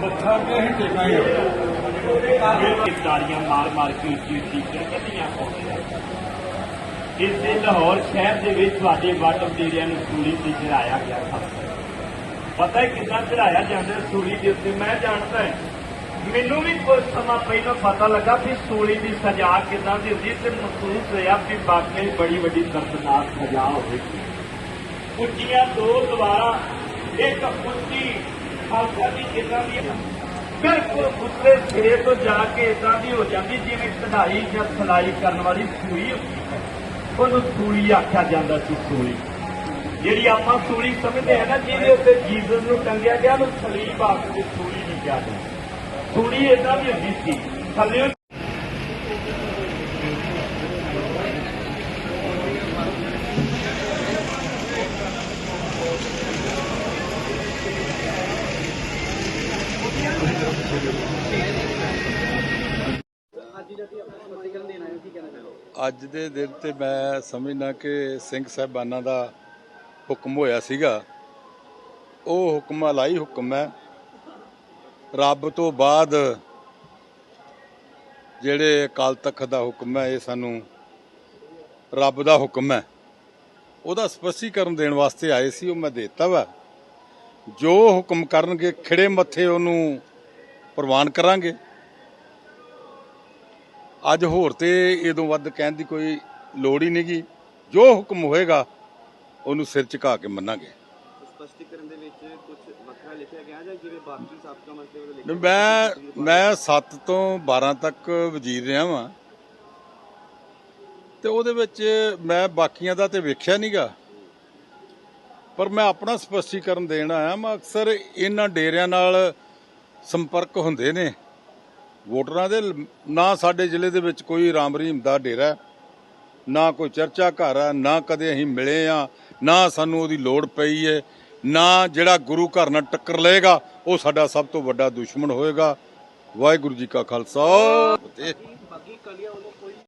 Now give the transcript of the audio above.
ਮੱਥਾ ਤੇ ਅਸੀਂ ਟੇਕਾਂਗੇ ਤਾੜੀਆਂ ਮਾਰ ਮਾਰ ਕੇ ਉੱਚੀ ਉੱਚੀ ਕਿਰਕਟੀਆਂ ਪਾਉਂਦੇ ਇਸੇ ਲਾਹੌਰ ਸ਼ਹਿਰ ਦੇ ਵਿੱਚ ਤੁਹਾਡੇ ਵੱਡ ਵਡੇਰਿਆਂ ਨੂੰ ਸੂਲੀ ਤੇ ਚੜਾਇਆ ਗਿਆ ਸੀ ਪਤਾ ਹੈ ਕਿੱਦਾਂ ਚੜਾਇਆ ਜਾਂਦਾ ਹੈ ਸੂਲੀ ਦੇ ਉੱਤੇ ਮੈਂ ਜਾਣਦਾ ਹਾਂ ਮੈਨੂੰ ਵੀ ਕੁਝ ਸਮਾਂ ਪਹਿਲਾਂ ਪਤਾ ਲੱਗਾ ਕਿ ਸੂਲੀ ਦੀ ਸਜ਼ਾ ਕਿਦਾਂ ਦੀ ਹੁੰਦੀ ਤੇ ਮਹਿਸੂਸ ਹੋਇਆ ਕਿ ਵਾਕਈ ਬੜੀ ਵੱਡੀ ਦਰਦਨਾਕ ਸਜ਼ਾ ਹੋਵੇਗੀ। ਉੱਚੀਆਂ ਦੋ ਦੀਵਾਰਾਂ, ਇੱਕ ਉੱਚੀ ਖਾਲਸਾ ਦੀ ਕਿੱਦਾਂ ਦੀ ਬਿਲਕੁਲ ਉਸਲੇ ਸਿਰੇ ਤੋਂ ਜਾ ਕੇ ਇਦਾਂ ਦੀ ਹੋ ਜਾਂਦੀ ਜਿਵੇਂ ਕਢਾਈ ਜਾਂ ਸਲਾਈ ਕਰਨ ਵਾਲੀ ਸੂਈ ਹੁੰਦੀ ਹੈ। ਉਹਨੂੰ ਸੂਲੀ ਆਖਿਆ ਜਾਂਦਾ ਸੀ, ਸੂਲੀ। ਜਿਹੜੀ ਆਪਾਂ ਸੂਲੀ ਸਮਝਦੇ ਆ ਨਾ, ਜਿਹਦੇ ਉੱਤੇ ਜੀਸਸ ਨੂੰ ਟੰਗਿਆ ਗਿਆ, ਉਹਨੂੰ ਸਲੀਬ ਆਖਦੇ ਸੂਲੀ ਨਹੀਂ ਕਿਹਾ ਜਾਂਦਾ। ਸੂਲੀ ਇਦਾਂ ਦੀ ਹੁੰਦੀ ਸੀ। ਥੱਲੇ ਅੱਜ ਦੇ ਦਿਨ ਤੇ ਮੈਂ ਸਮਝਣਾ ਕਿ ਸਿੰਘ ਸਾਹਿਬਾਨਾਂ ਦਾ ਹੁਕਮ ਹੋਇਆ ਸੀਗਾ। ਉਹ ਹੁਕਮ ਅਲਾਈ ਹੁਕਮ ਹੈ। ਰੱਬ ਤੋਂ ਬਾਅਦ ਜਿਹੜੇ ਅਕਾਲ ਤਖਤ ਦਾ ਹੁਕਮ ਹੈ, ਇਹ ਸਾਨੂੰ ਰੱਬ ਦਾ ਹੁਕਮ ਹੈ। ਉਹਦਾ ਸਪਸ਼ਟੀਕਰਨ ਦੇਣ ਵਾਸਤੇ ਆਏ ਸੀ, ਉਹ ਮੈਂ ਦੇਤਾ ਵਾ। ਜੋ ਹੁਕਮ ਕਰਨਗੇ, ਖਿੜੇ ਮੱਥੇ ਉਹਨੂੰ ਪ੍ਰਵਾਨ ਕਰਾਂਗੇ। ਅੱਜ ਹੋਰ ਤੇ ਇਦੋਂ ਵੱਧ ਕਹਿਣ ਦੀ ਕੋਈ ਲੋੜ ਹੀ ਨਹੀਂਗੀ ਜੋ ਹੁਕਮ ਹੋਏਗਾ, ਉਹਨੂੰ ਸਿਰ ਝੁਕਾ ਕੇ ਮੰਨਾਂਗੇ। ਸਪਸ਼ਟੀਕਰਨ ਦੇ ਵਿੱਚ ਕੁਝ ਵੱਖਰਾ ਲਿਖਿਆ ਗਿਆ ਜਾਂ ਜਿਵੇਂ ਬਾਕੀ ਸਾਬਕਾ ਮੰਤਰੀ ਵੱਲੋਂ ਲਿਖਿਆ ਮੈਂ ਮੈਂ 7 ਤੋਂ 12 ਤੱਕ ਵਜ਼ੀਰ ਰਿਹਾ ਵਾਂ। ਤੇ ਉਹਦੇ ਵਿੱਚ ਮੈਂ ਬਾਕੀਆਂ ਦਾ ਤੇ ਵੇਖਿਆ ਨਹੀਂਗਾ ਪਰ ਮੈਂ ਆਪਣਾ ਸਪਸ਼ਟੀਕਰਨ ਦੇਣ ਆਇਆ ਮੈਂ ਅਕਸਰ ਇਹਨਾਂ ਡੇਰਿਆਂ ਨਾਲ ਸੰਪਰਕ ਹੁੰਦੇ ਨੇ। ਵੋਟਰਾਂ ਦੇ ਨਾ ਸਾਡੇ ਜ਼ਿਲ੍ਹੇ ਦੇ ਵਿੱਚ ਕੋਈ ਰਾਮ ਰਹੀਮ ਦਾ ਡੇਰਾ ਨਾ ਕੋਈ ਚਰਚਾ ਘਰ ਹੈ ਨਾ ਕਦੇ ਅਸੀਂ ਮਿਲੇ ਆ ਨਾ ਸਾਨੂੰ ਉਹਦੀ ਲੋੜ ਪਈ ਹੈ ਨਾ ਜਿਹੜਾ ਗੁਰੂ ਘਰ ਨਾਲ ਟੱਕਰ ਲਏਗਾ, ਉਹ ਸਾਡਾ ਸਭ ਤੋਂ ਵੱਡਾ ਦੁਸ਼ਮਣ ਹੋਏਗਾ। ਵਾਹਿਗੁਰੂ ਜੀ ਕਾ ਖਾਲਸਾ।